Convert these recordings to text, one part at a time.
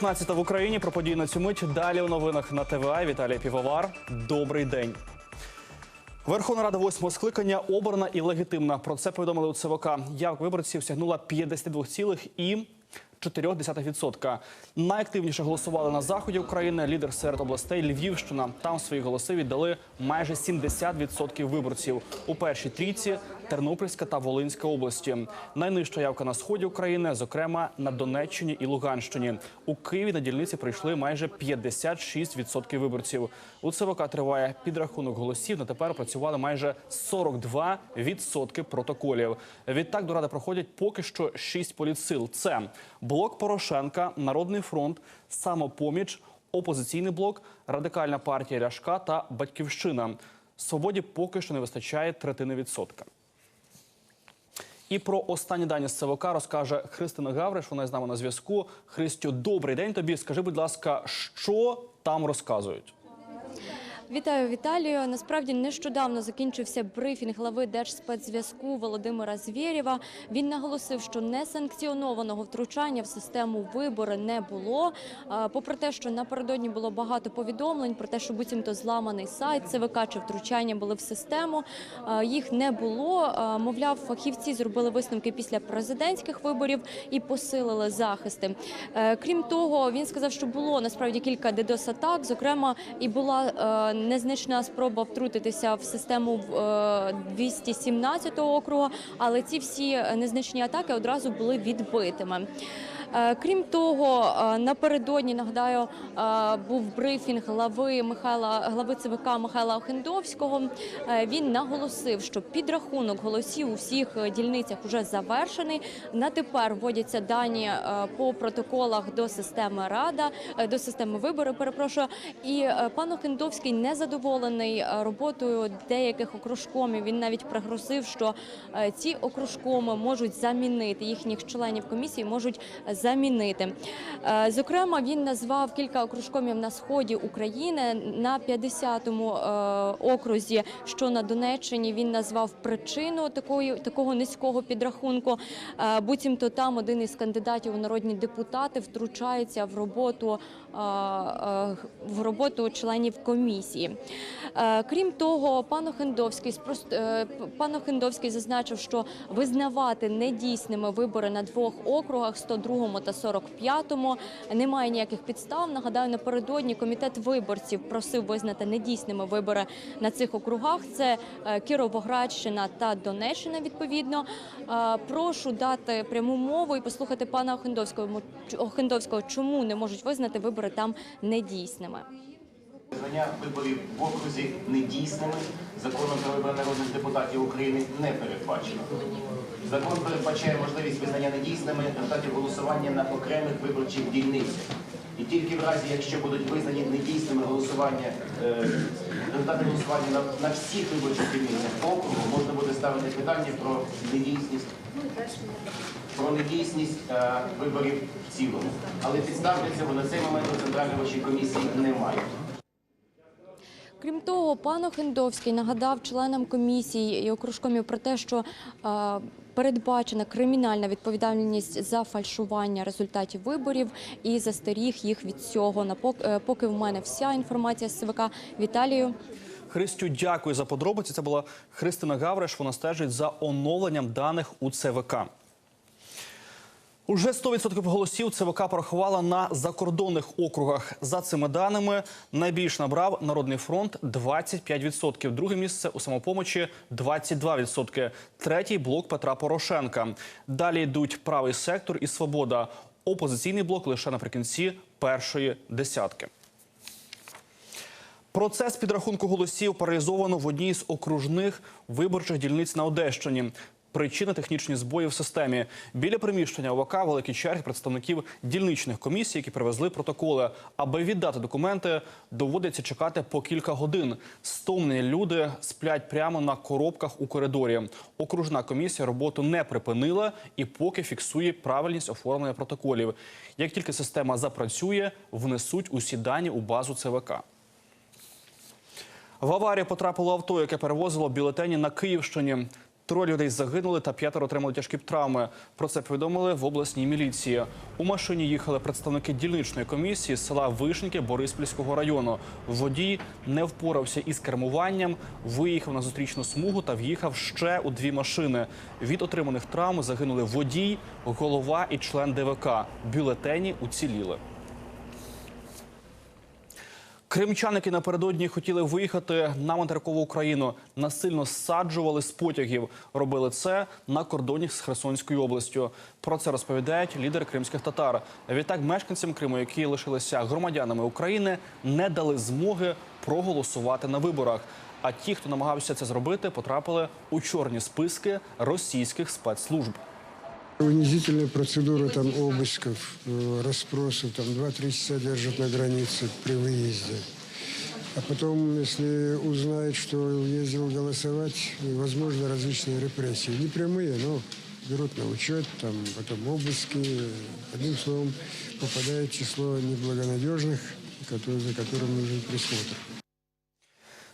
9.15 в Україні. Про події на цю мить. Далі у новинах на ТВА. Віталій Півовар. Добрий день. Верховна Рада восьмого скликання обрана і легітимна. Про це повідомили у ЦВК. Явка виборців сягнула 52,4%. Найактивніше голосували на заході України. Лідер серед областей Львівщина. Там свої голоси віддали майже 70% виборців. У першій трійці Тернопільська та Волинська області. Найнижча явка на сході України, зокрема на Донеччині і Луганщині. У Києві на дільниці прийшли майже 56% виборців. У ЦВК триває підрахунок голосів. На тепер працювали майже 42% протоколів. Відтак до ради проходять поки що 6 політсил. Це блок Порошенка, Народний фронт, самопоміч, опозиційний блок, радикальна партія Ляшка та Батьківщина. Свободі поки що не вистачає третини відсотка. І про останні дані з ЦВК розкаже Христина Гавриш. Вона з нами на зв'язку. Христю, добрий день тобі. Скажи, будь ласка, що там розказують? Вітаю Віталію. Насправді нещодавно закінчився брифінг глави Держспецзв'язку Володимира Звєрєва. Він наголосив, що несанкціонованого втручання в систему вибори не було. Попри те, що напередодні було багато повідомлень про те, що буцімто зламаний сайт ЦВК чи втручання були в систему. Їх не було. Мовляв, фахівці зробили висновки після президентських виборів і посилили захисти. Е, Крім того, він сказав, що було насправді кілька дедос-атак. Зокрема, і була е, незначна спроба втрутитися в систему е, 217 округу, але ці всі незначні атаки одразу були відбитими. Е, Крім того, е, напередодні нагадаю е, був брифінг глави Михайла глави ЦВК Михайла Охендовського. Він наголосив, що підрахунок голосів у всіх дільницях вже завершений. На тепер вводяться дані по протоколах до системи Рада до системи вибору. Перепрошую, і пан Охендовський не задоволений роботою деяких окружкомів. Він навіть пригрозив, що ці окружкоми можуть замінити їхніх членів комісії, можуть замінити. Е, Зокрема, він назвав кілька окружкомів на сході України на 50-му е, окрузі, що на Донеччині він назвав причину такої такого низького підрахунку. Е, Буцімто там один із кандидатів у народні депутати втручається в роботу в роботу членів комісії. Крім того, пан Охендовський пан Охендовський зазначив, що визнавати недійсними вибори на двох округах 102 та 45 немає ніяких підстав. Нагадаю, напередодні комітет виборців просив визнати недійсними вибори на цих округах. Це е, Кіровоградщина та Донеччина. Відповідно, Е, прошу дати пряму мову і послухати пана Охендовського. Охендовського, чому не можуть визнати вибори там недійсними. Визнання виборів в окрузі недійсними законом про вибори народних депутатів України не передбачено. Закон передбачає можливість визнання недійсними результатів голосування на окремих виборчих дільницях. І тільки в разі, якщо будуть визнані недійсними голосування, е, результати голосування на, на всіх виборчих дільницях округу, можна буде ставити питання про недійсність про недійсність е, виборів в цілому. Але підстав для цього на цей момент у Центральної виборчої комісії немає. Крім того, пан Охендовський нагадав членам комісії і окружкомів про те, що е, передбачена кримінальна відповідальність за фальшування результатів виборів і застеріг їх від цього. Е, поки в мене вся інформація з ЦВК. Віталію. Христю, дякую за подробиці. Це була Христина Гавриш. Вона стежить за оновленням даних у ЦВК. Уже 100% голосів ЦВК порахувала на закордонних округах. За цими даними найбільш набрав Народний фронт 25%. Друге місце у самопомочі 22%. Третій блок Петра Порошенка. Далі йдуть правий сектор і свобода. Опозиційний блок лише наприкінці першої десятки. Процес підрахунку голосів паралізовано в одній з окружних виборчих дільниць на Одещині. Причина технічні збої в системі. Біля приміщення ОВК великі черги представників дільничних комісій, які привезли протоколи. Аби віддати документи, доводиться чекати по кілька годин. Стомлені люди сплять прямо на коробках у коридорі. Окружна комісія роботу не припинила і поки фіксує правильність оформлення протоколів. Як тільки система запрацює, внесуть усі дані у базу ЦВК. В аварію потрапило авто, яке перевозило бюлетені на Київщині. Троє людей загинули та п'ятеро отримали тяжкі травми. Про це повідомили в обласній міліції. У машині їхали представники дільничної комісії з села Вишеньки Бориспільського району. Водій не впорався із кермуванням, виїхав на зустрічну смугу та в'їхав ще у дві машини. Від отриманих травм загинули водій, голова і член ДВК. Бюлетені уціліли. Кримчаники напередодні хотіли виїхати на материкову Україну. Насильно зсаджували з потягів. Робили це на кордоні з Херсонською областю. Про це розповідають лідери кримських татар. Відтак мешканцям Криму, які лишилися громадянами України, не дали змоги проголосувати на виборах. А ті, хто намагався це зробити, потрапили у чорні списки російських спецслужб. Унизительная процедура там обысков, э, расспросов, там 2-3 часа держат на границе при выезде. А потом, если узнают, что ездил голосовать, возможно, различные репрессии. Не прямые, но берут на учет, там, потом обыски. Одним словом, попадает число неблагонадежных, которые, за которым нужен присмотр.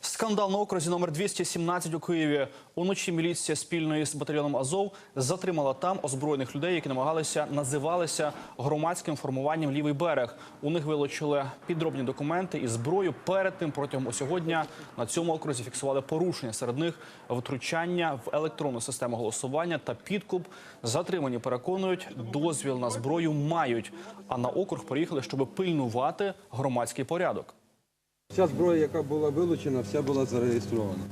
Скандал на окрузі номер 217 у Києві. Уночі міліція спільно з батальйоном Азов затримала там озброєних людей, які намагалися називалися громадським формуванням Лівий берег. У них вилучили підробні документи і зброю. Перед тим протягом усього дня на цьому окрузі фіксували порушення. Серед них втручання в електронну систему голосування та підкуп. Затримані переконують, дозвіл на зброю мають. А на округ приїхали, щоб пильнувати громадський порядок. Вся зброя, яка була вилучена, вся була зареєстрована.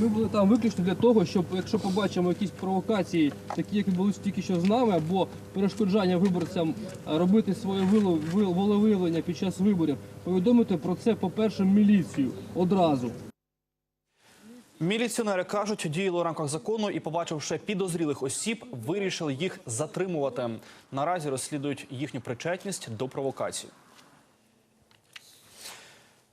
Ми були там виключно для того, щоб якщо побачимо якісь провокації, такі як відбулися тільки що з нами, або перешкоджання виборцям робити своє волевиявлення під час виборів, повідомити про це, по-перше, міліцію одразу. Міліціонери кажуть, діяли у рамках закону і, побачивши підозрілих осіб, вирішили їх затримувати. Наразі розслідують їхню причетність до провокацій.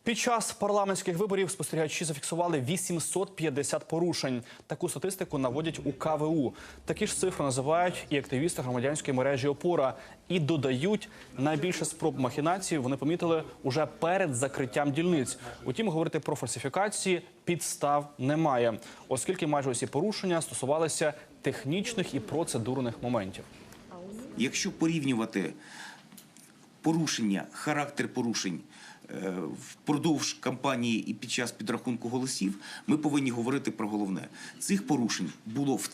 Під час парламентських виборів спостерігачі зафіксували 850 порушень. Таку статистику наводять у КВУ. Такі ж цифри називають і активісти громадянської мережі Опора і додають найбільше спроб махінації. Вони помітили уже перед закриттям дільниць. Утім, говорити про фальсифікації підстав немає, оскільки майже усі порушення стосувалися технічних і процедурних моментів. Якщо порівнювати порушення, характер порушень впродовж кампанії і під час підрахунку голосів, ми повинні говорити про головне. Цих порушень було в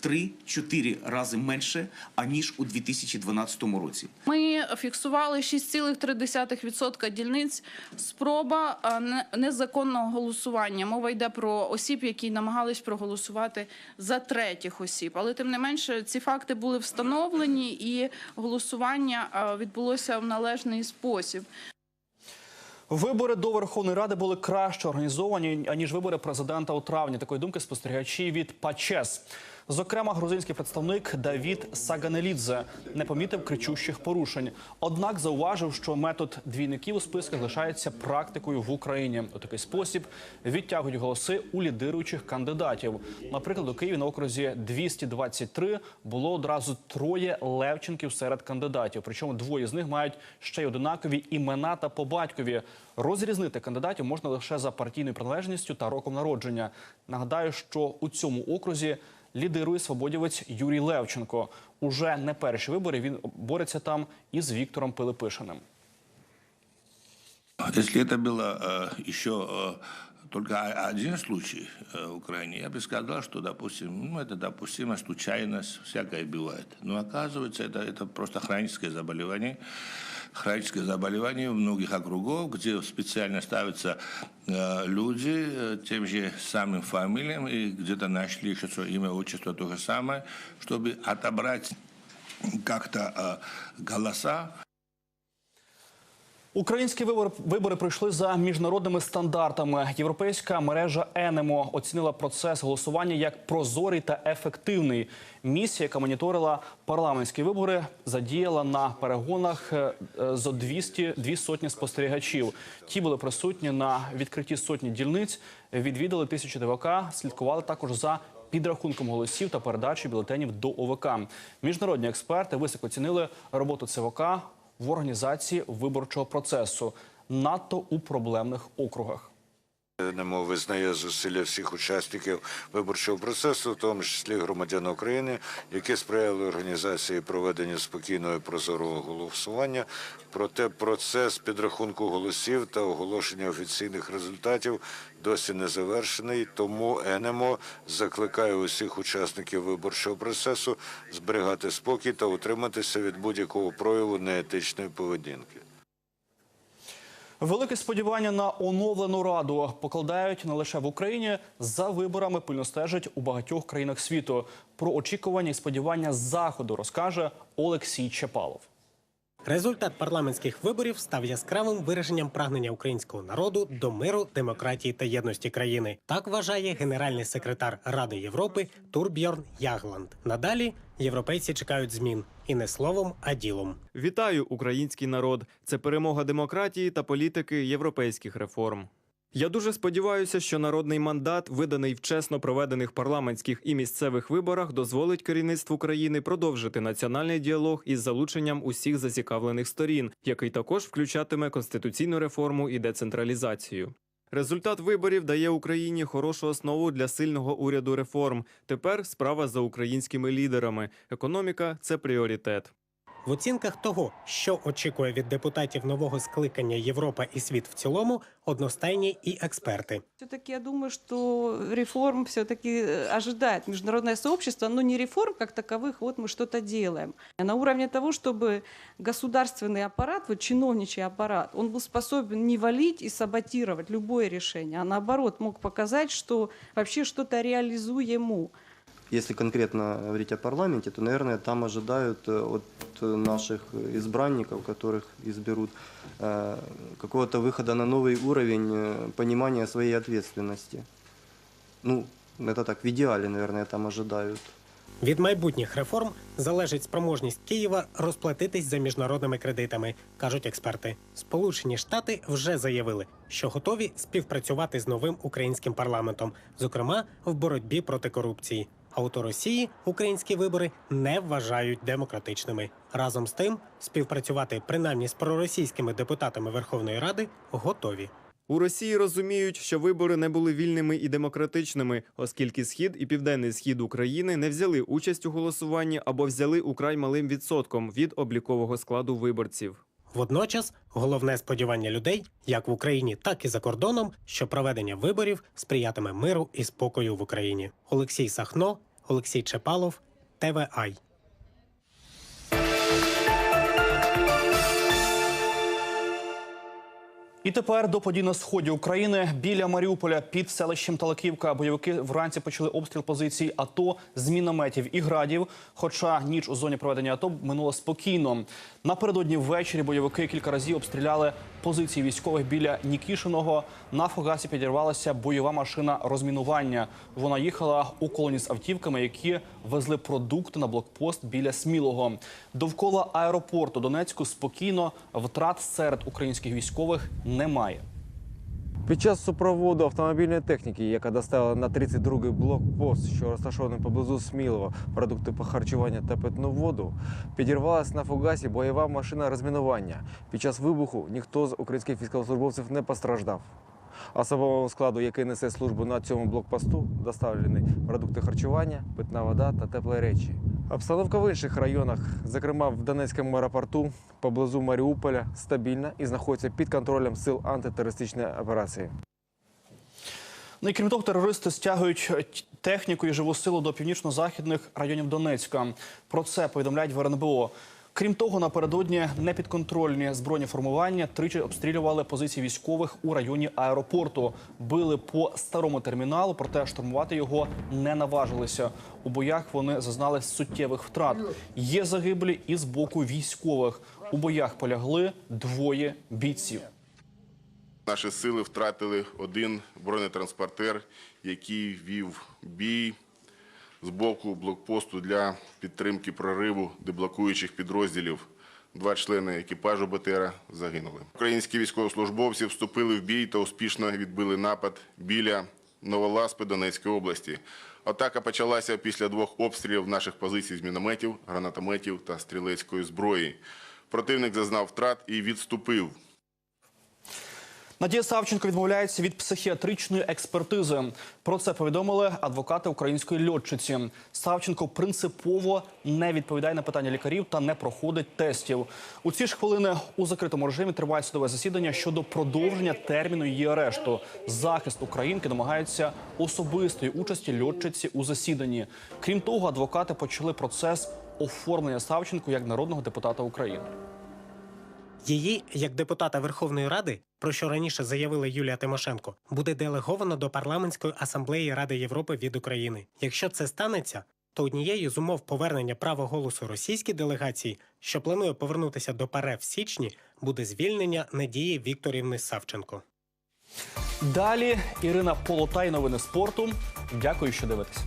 3-4 рази менше, аніж у 2012 році. Ми фіксували 6,3% дільниць. Спроба не- незаконного голосування. Мова йде про осіб, які намагались проголосувати за третіх осіб. Але тим не менше, ці факти були встановлені, і голосування відбулося в належний спосіб. Вибори до Верховної Ради були краще організовані аніж вибори президента у травні. Такої думки спостерігачі від ПАЧЕС. Зокрема, грузинський представник Давід Саганелідзе не помітив кричущих порушень. Однак зауважив, що метод двійників у списках лишається практикою в Україні. У такий спосіб відтягують голоси у лідируючих кандидатів. Наприклад, у Києві на окрузі 223 було одразу троє Левченків серед кандидатів. Причому двоє з них мають ще й одинакові імена та по батькові. Розрізнити кандидатів можна лише за партійною приналежністю та роком народження. Нагадаю, що у цьому окрузі лідирує свободівець Юрій Левченко. Уже не перші вибори він бореться там із Віктором Пилипишиним. Если это было э, еще э, только о- один случай э, в Украине, я бы сказал, что, допустим, ну, это допустимо, случайность, всякое бывает. Но оказывается, это, это просто хроническое заболевание. Хроническое заболевание в многих округов, где специально ставятся э, люди э, тем же самым фамилиям, и где-то нашли еще свое имя, отчество то же самое, чтобы отобрать как-то э, голоса Українські вибори, вибори пройшли за міжнародними стандартами. Європейська мережа Енемо оцінила процес голосування як прозорий та ефективний. Місія, яка моніторила парламентські вибори, задіяла на перегонах е, зо 200, дві сотні спостерігачів. Ті були присутні на відкритті сотні дільниць, відвідали тисячі ТВК, слідкували також за підрахунком голосів та передачі бюлетенів до ОВК. Міжнародні експерти високо оцінили роботу ЦВК в організації виборчого процесу, надто у проблемних округах. НМО визнає зусилля всіх учасників виборчого процесу, в тому числі громадян України, які сприяли організації проведення спокійного і прозорого голосування. Проте процес підрахунку голосів та оголошення офіційних результатів досі не завершений. Тому НМО закликає усіх учасників виборчого процесу зберігати спокій та утриматися від будь-якого прояву неетичної поведінки. Велике сподівання на оновлену раду покладають не лише в Україні. За виборами пильно стежать у багатьох країнах світу. Про очікування і сподівання заходу розкаже Олексій Чепалов. Результат парламентських виборів став яскравим вираженням прагнення українського народу до миру, демократії та єдності країни. Так вважає генеральний секретар Ради Європи Турбьорн Ягланд. Надалі європейці чекають змін і не словом, а ділом. Вітаю, український народ! Це перемога демократії та політики європейських реформ. Я дуже сподіваюся, що народний мандат, виданий в чесно проведених парламентських і місцевих виборах, дозволить керівництву країни продовжити національний діалог із залученням усіх зацікавлених сторін, який також включатиме конституційну реформу і децентралізацію. Результат виборів дає Україні хорошу основу для сильного уряду реформ. Тепер справа за українськими лідерами. Економіка це пріоритет. В оцінках того, що очікує від депутатів нового скликання Європа і світ в цілому, одностайні і експерти. Все-таки я думаю, что реформ все-таки ожидает международное сообщество, но не реформ как таковых, вот мы что-то делаем. А На уровне того, чтобы государственный аппарат, вот чиновничий аппарат, он был способен не валить и саботировать любое решение, а наоборот мог показать, что вообще что-то реализуемо. Если конкретно говорить о парламенте, то, наверное, там ожидают э, от э, наших избранников, которых изберут, э, какого-то выхода на новый уровень э, понимания своей ответственности. Ну, это так, в идеале, наверное, там ожидают. Від майбутніх реформ залежить спроможність Києва розплатитись за міжнародними кредитами, кажуть експерти. Сполучені Штати вже заявили, що готові співпрацювати з новим українським парламентом, зокрема в боротьбі проти корупції. А от у Росії українські вибори не вважають демократичними. Разом з тим, співпрацювати принаймні з проросійськими депутатами Верховної Ради готові. У Росії розуміють, що вибори не були вільними і демократичними, оскільки схід і південний схід України не взяли участь у голосуванні або взяли украй малим відсотком від облікового складу виборців. Водночас головне сподівання людей, як в Україні, так і за кордоном, що проведення виборів сприятиме миру і спокою в Україні. Олексій Сахно, Олексій Чепалов, ТВАЙ. І тепер до подій на сході України біля Маріуполя під селищем Талаківка бойовики вранці почали обстріл позицій АТО з мінометів і градів. Хоча ніч у зоні проведення АТО минула спокійно. Напередодні ввечері бойовики кілька разів обстріляли позиції військових біля Нікішиного. На фугасі підірвалася бойова машина розмінування. Вона їхала у колоні з автівками, які везли продукти на блокпост біля Смілого. Довкола аеропорту Донецьку спокійно втрат серед українських військових немає. Під час супроводу автомобільної техніки, яка доставила на 32-й блокпост, що розташований поблизу Смілова, продукти по харчування та питну воду, підірвалася на фугасі бойова машина розмінування. Під час вибуху ніхто з українських військовослужбовців не постраждав. Особовому складу, який несе службу на цьому блокпосту, доставлені продукти харчування, питна вода та теплі речі. Обстановка в інших районах, зокрема в Донецькому аеропорту, поблизу Маріуполя, стабільна і знаходиться під контролем сил антитерористичної операції. Ну і крім того, терористи стягують техніку і живу силу до північно-західних районів Донецька. Про це повідомляють в РНБО. Крім того, напередодні непідконтрольні збройні формування тричі обстрілювали позиції військових у районі аеропорту. Били по старому терміналу, проте штурмувати його не наважилися. У боях вони зазнали суттєвих втрат. Є загиблі і з боку військових. У боях полягли двоє бійців. Наші сили втратили один бронетранспортер, який вів бій з боку блокпосту для підтримки прориву деблокуючих підрозділів. Два члени екіпажу БТРа загинули. Українські військовослужбовці вступили в бій та успішно відбили напад біля Новоласпи Донецької області. Атака почалася після двох обстрілів наших позицій з мінометів, гранатометів та стрілецької зброї. Противник зазнав втрат і відступив. Надія Савченко відмовляється від психіатричної експертизи. Про це повідомили адвокати української льотчиці. Савченко принципово не відповідає на питання лікарів та не проходить тестів. У ці ж хвилини у закритому режимі триває судове засідання щодо продовження терміну її арешту. Захист українки домагається особистої участі льотчиці у засіданні. Крім того, адвокати почали процес оформлення Савченко як народного депутата України. Її, як депутата Верховної Ради, про що раніше заявила Юлія Тимошенко, буде делеговано до парламентської асамблеї Ради Європи від України. Якщо це станеться, то однією з умов повернення права голосу російській делегації, що планує повернутися до ПАРЕ в січні, буде звільнення Надії Вікторівни Савченко. Далі Ірина Полотай, новини спорту. Дякую, що дивитесь.